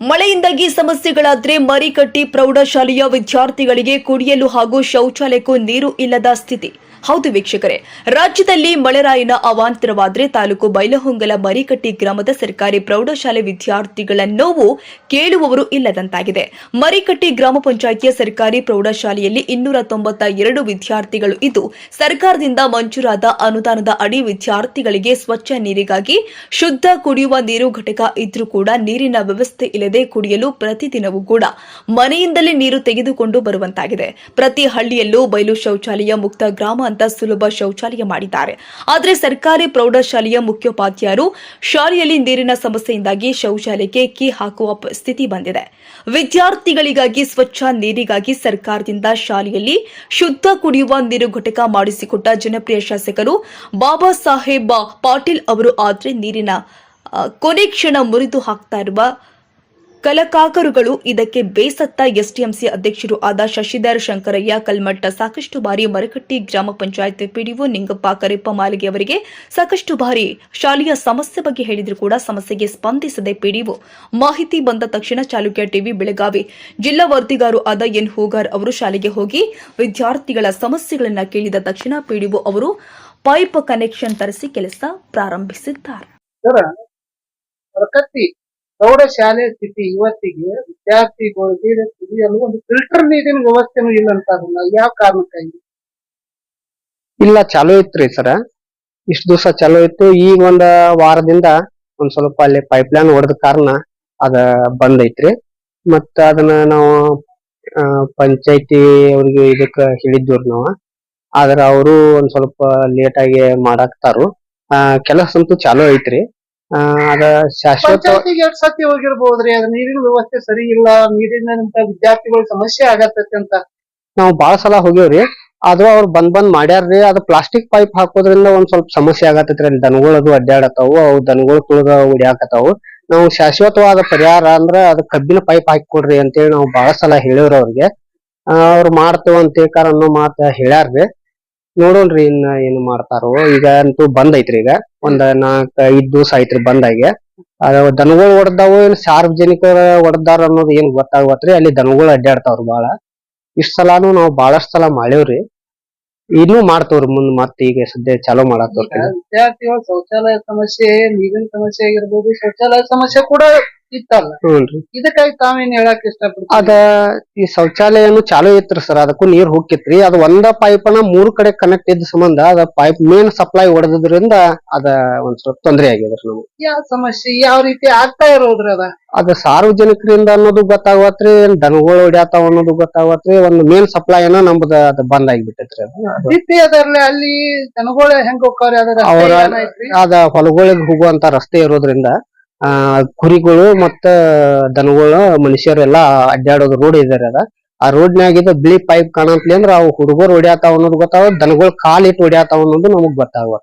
ಮಳೆಯಿಂದಾಗಿ ಸಮಸ್ಯೆಗಳಾದ್ರೆ ಮರಿಕಟ್ಟಿ ಪ್ರೌಢಶಾಲೆಯ ವಿದ್ಯಾರ್ಥಿಗಳಿಗೆ ಕುಡಿಯಲು ಹಾಗೂ ಶೌಚಾಲಯಕ್ಕೂ ನೀರು ಇಲ್ಲದ ಸ್ಥಿತಿ. ಹೌದು ವೀಕ್ಷಕರೇ, ರಾಜ್ಯದಲ್ಲಿ ಮಳೆರಾಯಿನ ಅವಾಂತರವಾದ್ರೆ ತಾಲೂಕು ಬೈಲಹೊಂಗಲ ಮರಿಕಟ್ಟಿ ಗ್ರಾಮದ ಸರ್ಕಾರಿ ಪ್ರೌಢಶಾಲೆ ವಿದ್ಯಾರ್ಥಿಗಳ ನೋವು ಕೇಳುವವರು ಇಲ್ಲದಂತಾಗಿದೆ. ಮರಿಕಟ್ಟಿ ಗ್ರಾಮ ಪಂಚಾಯಿತಿಯ ಸರ್ಕಾರಿ ಪ್ರೌಢಶಾಲೆಯಲ್ಲಿ ಇನ್ನೂರ ತೊಂಬತ್ತ ಎರಡು ವಿದ್ಯಾರ್ಥಿಗಳು ಇದ್ದು, ಸರ್ಕಾರದಿಂದ ಮಂಜೂರಾದ ಅನುದಾನದ ಅಡಿ ವಿದ್ಯಾರ್ಥಿಗಳಿಗೆ ಸ್ವಚ್ಛ ನೀರಿಗಾಗಿ ಶುದ್ಧ ಕುಡಿಯುವ ನೀರು ಘಟಕ ಇದ್ರೂ ಕೂಡ ನೀರಿನ ವ್ಯವಸ್ಥೆ ಇಲ್ಲದೆ ಕುಡಿಯಲು ಪ್ರತಿದಿನವೂ ಕೂಡ ಮನೆಯಿಂದಲೇ ನೀರು ತೆಗೆದುಕೊಂಡು ಬರುವಂತಾಗಿದೆ. ಪ್ರತಿ ಹಳ್ಳಿಯಲ್ಲೂ ಬಯಲು ಶೌಚಾಲಯ ಮುಕ್ತ ಗ್ರಾಮ ಅಂತ ಸುಲಭ ಶೌಚಾಲಯ ಮಾಡಿದ್ದಾರೆ. ಆದರೆ ಸರ್ಕಾರಿ ಪ್ರೌಢಶಾಲೆಯ ಮುಖ್ಯೋಪಾಧ್ಯಾಯರು ಶಾಲೆಯಲ್ಲಿ ನೀರಿನ ಸಮಸ್ಯೆಯಿಂದಾಗಿ ಶೌಚಾಲಯಕ್ಕೆ ಕೀ ಹಾಕುವ ಸ್ಥಿತಿ ಬಂದಿದೆ. ವಿದ್ಯಾರ್ಥಿಗಳಿಗಾಗಿ ಸ್ವಚ್ಛ ನೀರಿಗಾಗಿ ಸರ್ಕಾರದಿಂದ ಶಾಲೆಯಲ್ಲಿ ಶುದ್ಧ ಕುಡಿಯುವ ನೀರು ಘಟಕ ಮಾಡಿಸಿಕೊಟ್ಟ ಜನಪ್ರಿಯ ಶಾಸಕರು ಬಾಬಾ ಸಾಹೇಬ್ ಪಾಟೀಲ್ ಅವರು. ಆದರೆ ನೀರಿನ ಕೊನೆ ಕ್ಷಣ ಮುರಿದು ಹಾಕ್ತಾ ಇರುವ ಕಲಕಾಕರುಗಳು ಇದಕ್ಕೆ ಬೇಸತ್ತ ಎಸ್ಟಿಎಂಸಿ ಅಧ್ಯಕ್ಷರು ಆದ ಶಶಿಧರ್ ಶಂಕರಯ್ಯ ಕಲ್ಮಟ್ಟ ಸಾಕಷ್ಟು ಬಾರಿ ಮರಕಟ್ಟಿ ಗ್ರಾಮ ಪಂಚಾಯತ್ ಪಿಡಿಒ ನಿಂಗಪ್ಪ ಕರೆಪ್ಪ ಮಾಲಿಗೆ ಅವರಿಗೆ ಸಾಕಷ್ಟು ಬಾರಿ ಶಾಲೆಯ ಸಮಸ್ಯೆ ಬಗ್ಗೆ ಹೇಳಿದ್ರು ಕೂಡ ಸಮಸ್ಯೆಗೆ ಸ್ಪಂದಿಸದೆ ಪಿಡಿಒ. ಮಾಹಿತಿ ಬಂದ ತಕ್ಷಣ ಚಾಲುಕ್ಯ ಟಿವಿ ಬೆಳಗಾವಿ ಜಿಲ್ಲಾ ವರದಿಗಾರು ಆದ ಎನ್ ಹೂಗಾರ್ ಅವರು ಶಾಲೆಗೆ ಹೋಗಿ ವಿದ್ಯಾರ್ಥಿಗಳ ಸಮಸ್ಯೆಗಳನ್ನು ಕೇಳಿದ ತಕ್ಷಣ ಪಿಡಿಒ ಅವರು ಪೈಪ್ ಕನೆಕ್ಷನ್ ತರಿಸಿ ಕೆಲಸ ಪ್ರಾರಂಭಿಸಿದ್ದಾರೆ. ಪ್ರೌಢಶಾಲೆ ಸ್ಥಿತಿ ಇವತ್ತಿಗೆ ವಿದ್ಯಾರ್ಥಿಗಳಿಗೆ ಕುಡಿಯಲು ಒಂದು ಫಿಲ್ಟರ್ ನೀರಿನ ವ್ಯವಸ್ಥೆ ಇಲ್ಲ ಅಂತ ಅದನ್ನ ಯಾವ ಕಾರಣಕ್ಕಾಗಿ? ಇಲ್ಲ, ಚಾಲೂ ಇತ್ರಿ ಸರ. ಇಷ್ಟ ದಿವಸ ಚಾಲೂ ಇತ್ತು ಈಗ ಒಂದ ವಾರದಿಂದ ಒಂದ್ ಸ್ವಲ್ಪ ಅಲ್ಲಿ ಪೈಪ್ ಲೈನ್ ಹೊಡೆದ ಕಾರಣ ಅದ ಬಂದ್ ಐತ್ರಿ. ಮತ್ತ ಅದನ್ನ ನಾವು ಪಂಚಾಯತಿ ಅವ್ರಿಗೆ ಇದಕ್ಕ ಹೇಳಿದ್ವಿ ನಾವ. ಆದ್ರ ಅವರು ಒಂದ್ ಸ್ವಲ್ಪ ಲೇಟ್ ಆಗಿ ಮಾಡಾಕ್ತಾರು. ಆ, ಕೆಲಸ ಅಂತೂ ಚಾಲೂ ಐತ್ರಿ. ಅದ ಶಾಶ್ವತ ಪಂಚಾಯತಿಗೆ ಎರಡ್ ಸತಿ ಹೋಗಿರ್ಬೋದ್ರಿ? ಅದ್ ನೀರಿನ ವ್ಯವಸ್ಥೆ ಸರಿ ಇಲ್ಲ ನೀರಿನಂತ ವಿದ್ಯಾರ್ಥಿಗಳ ಸಮಸ್ಯೆ ಆಗತ್ತೈತಿ ಅಂತ. ನಾವು ಬಾಳ ಸಲ ಹೋಗ್ಯಾವ್ರಿ. ಆದ್ರೂ ಅವ್ರು ಬಂದ್ ಬಂದ್ ಮಾಡ್ಯಾರ್ರಿ. ಅದು ಪ್ಲಾಸ್ಟಿಕ್ ಪೈಪ್ ಹಾಕೋದ್ರಿಂದ ಒಂದ್ ಸ್ವಲ್ಪ ಸಮಸ್ಯೆ ಆಗತ್ತೈತ್ರಿ. ಅಲ್ಲಿ ದನಗಳು ಅದು ಅಡ್ಡಾಡತಾವು ಅವು ದನಗಳು ತುಳಿದ ಉಡ್ಯಾಕತಾವು ನಾವು ಶಾಶ್ವತವಾದ ಪರಿಹಾರ ಅಂದ್ರ ಅದ್ ಕಬ್ಬಿನ ಪೈಪ್ ಹಾಕಿ ಕೊಡ್ರಿ ಅಂತೇಳಿ ನಾವು ಬಾಳ ಸಲ ಹೇಳಿವ್ರಿ ಅವ್ರಿಗೆ. ಅವ್ರು ಮಾಡ್ತೇವ ಅನ್ನೋ ಮಾತ ಹೇಳ್ಯಾರ್ರಿ. ನೋಡೋಣ್ರಿ ಇನ್ನ ಏನ್ ಮಾಡ್ತಾರೋ. ಈಗ ಅಂತೂ ಬಂದ್ ಐತ್ರಿ ಈಗ. ಒಂದ್ ನಾಲ್ಕ ಐದ್ ದಿವಸ ಐತ್ರಿ ಬಂದಾಗೆ ದನಗಳು ಹೊಡೆದಾವು ಏನ್ ಸಾರ್ವಜನಿಕರ ಹೊಡೆದಾರ ಅನ್ನೋದು ಏನ್ ಗೊತ್ತಾಗತ್ರಿ ಅಲ್ಲಿ ದನಗಳು ಅಡ್ಡಾಡ್ತಾವ್ರಿ ಬಾಳ. ಇಷ್ಟ ಸಲಾನು ನಾವು ಬಹಳಷ್ಟು ಸಲ ಮಾಡೇವ್ರಿ ಇನ್ನೂ ಮಾಡ್ತವ್ರಿ ಮುಂದ್ ಮತ್ತೆ ಈಗ ಸದ್ಯ ಚಾಲೂ ಮಾಡತ್ತವ್ರಿ ವಿದ್ಯಾರ್ಥಿಗಳ ಶೌಚಾಲಯ ಸಮಸ್ಯೆ, ನೀರಿನ ಸಮಸ್ಯೆ ಆಗಿರ್ಬೋದು ಶೌಚಾಲಯ ಸಮಸ್ಯೆ ಕೂಡ ಇತ್ತಲ್ಲ? ಇದಕ್ಕಾಗಿ ತಾವೇನ್ ಹೇಳಕ್ ಇಷ್ಟಪಡ್ತೀವಿ ಅದ ಈ ಶೌಚಾಲಯನು ಚಾಲೂ ಇತ್ರಿ ಸರ್ ಅದಕ್ಕೂ ನೀರ್ ಹೋಗಿತ್ರಿ ಅದ ಒಂದ ಪೈಪ್ನ ಮೂರು ಕಡೆ ಕನೆಕ್ಟ್ ಇದ್ದ ಸಂಬಂಧ ಅದ ಪೈಪ್ ಮೇನ್ ಸಪ್ಲೈ ಹೊಡೆದ್ರಿಂದ ಅದ ಒಂದ್ ಸ್ವಲ್ಪ ತೊಂದ್ರೆ ಆಗಿದ್ರಿ ನಮ್ಗೆ. ಯಾವ ಸಮಸ್ಯೆ? ಯಾವ ರೀತಿ ಆಗ್ತಾ ಇರೋದ್ರಿ ಅದ? ಅದ ಸಾರ್ವಜನಿಕರಿಂದ ಅನ್ನೋದು ಗೊತ್ತಾಗತ್ರಿ ದನಗಳು ಹೊಡ್ಯಾತಾವ ಅನ್ನೋದು ಗೊತ್ತಾಗತ್ರಿ ಒಂದ್ ಮೇನ್ ಸಪ್ಲೈ ಏನೋ ನಮ್ದ ಅದ ಬಂದ್ ಆಗಿಬಿಟ್ಟೈತ್ರಿ ಅದು. ಸ್ಥಿತಿ ಅದರ್ಲಿ ಅಲ್ಲಿ ಜನಗಳು ಹೆಂಗ್ ಹೋಗ್ತಾವ್ರಿ? ಅವ್ರ- ಅದ ಹೊಲಗಳಿಗೆ ಹೋಗುವಂತ ರಸ್ತೆ ಇರೋದ್ರಿಂದ ಆ, ಕುರಿಗಳು ಮತ್ತ ದನಗಳು ಮನುಷ್ಯರೆಲ್ಲಾ ಅಡ್ಡಾಡೋದು ರೋಡ್ ಇದಾರೆ ಅದ. ಆ ರೋಡ್ ನಾಗಿದ್ದ ಬಿಳಿ ಪೈಪ್ ಕಾಣಂತ್ಲಿ ಅಂದ್ರ ಅವು ಹುಡುಗರು ಹೊಡ್ಯಾತಾವ ಅನ್ನೋದು ಗೊತ್ತಾವ, ದನಗಳು ಕಾಲ್ ಇಟ್ಟು ಹೊಡ್ಯಾತಾವ ಅನ್ನೋದು ನಮಗ್ ಗೊತ್ತಾಗ